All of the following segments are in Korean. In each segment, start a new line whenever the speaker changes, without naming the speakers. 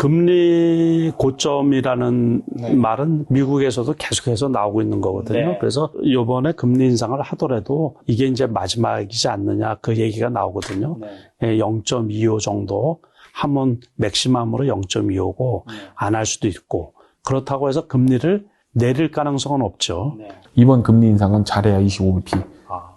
금리 고점이라는
네.
말은 미국에서도 계속해서 나오고 있는 거거든요.
네.
그래서 이번에 금리 인상을 하더라도 이게 이제 마지막이지 않느냐 그 얘기가 나오거든요.
네.
0.25 정도 하면 맥시멈으로 0.25고
네.
안할 수도 있고 그렇다고 해서 금리를 내릴 가능성은 없죠.
네.
이번 금리 인상은 잘해야 25bp.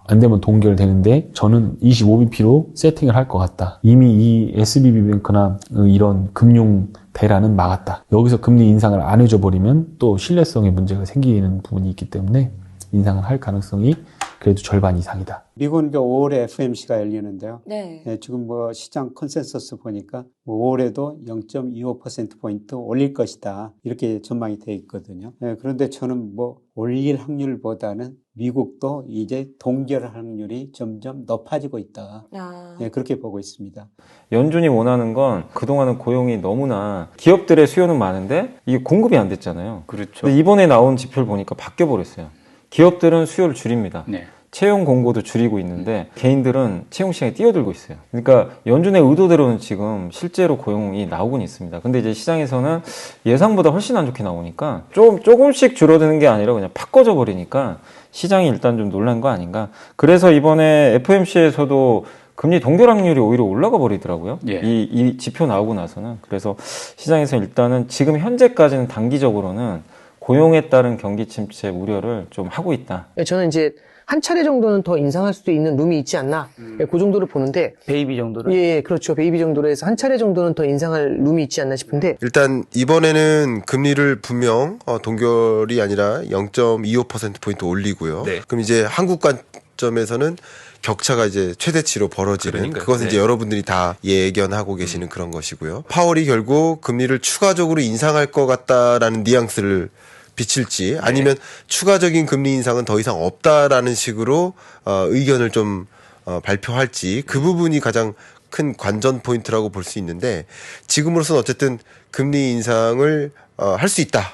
아,
안 되면 동결되는데 저는 25bp로 세팅을 할 것 같다. 이미 이 SBB뱅크나 이런 금융 대란은 막았다. 여기서 금리 인상을 안 해줘 버리면 또 신뢰성에 문제가 생기는 부분이 있기 때문에 인상을 할 가능성이 그래도 절반 이상이다.
미국은 그 5월에 FMC가 열리는데요.
네.
네, 지금 뭐 시장 컨센서스 보니까 뭐 5월에도 0.25%포인트 올릴 것이다. 이렇게 전망이 돼 있거든요. 네, 그런데 저는 뭐 올릴 확률보다는 미국도 이제 동결 확률이 점점 높아지고 있다.
아,
네, 그렇게 보고 있습니다.
연준이 원하는 건 그동안은 고용이 너무나 기업들의 수요는 많은데 이게 공급이 안 됐잖아요.
그렇죠.
이번에 나온 지표를 보니까 바뀌어 버렸어요. 기업들은 수요를 줄입니다.
네.
채용 공고도 줄이고 있는데 개인들은 채용 시장에 뛰어들고 있어요. 그러니까 연준의 의도대로는 지금 실제로 고용이 나오곤 있습니다. 근데 이제 시장에서는 예상보다 훨씬 안 좋게 나오니까 좀 조금씩 줄어드는 게 아니라 그냥 팍 꺼져 버리니까 시장이 일단 좀 놀란 거 아닌가. 그래서 이번에 FMC에서도 금리 동결 확률이 오히려 올라가 버리더라고요.
예.
이, 이 지표 나오고 나서는. 그래서 시장에서 일단은 지금 현재까지는 단기적으로는 고용에 따른 경기 침체 우려를 좀 하고 있다.
예, 저는 이제 한 차례 정도는 더 인상할 수도 있는 룸이 있지 않나. 예, 그 정도를 보는데,
베이비 정도를.
예, 예, 그렇죠. 베이비 정도로 해서 한 차례 정도는 더 인상할 룸이 있지 않나 싶은데,
일단 이번에는 금리를 분명 어, 동결이 아니라 0.25%포인트 올리고요.
네.
그럼 이제 한국 관점에서는 격차가 이제 최대치로 벌어지는
그러니까요.
그것은 이제
네.
여러분들이 다 예견하고 계시는 그런 것이고요. 파월이 결국 금리를 추가적으로 인상할 것 같다라는 뉘앙스를 비칠지 아니면 추가적인 금리 인상은 더 이상 없다라는 식으로 어, 의견을 좀 어, 발표할지 그 부분이 가장 큰 관전 포인트라고 볼 수 있는데 지금으로서는 어쨌든 금리 인상을 어, 할 수 있다.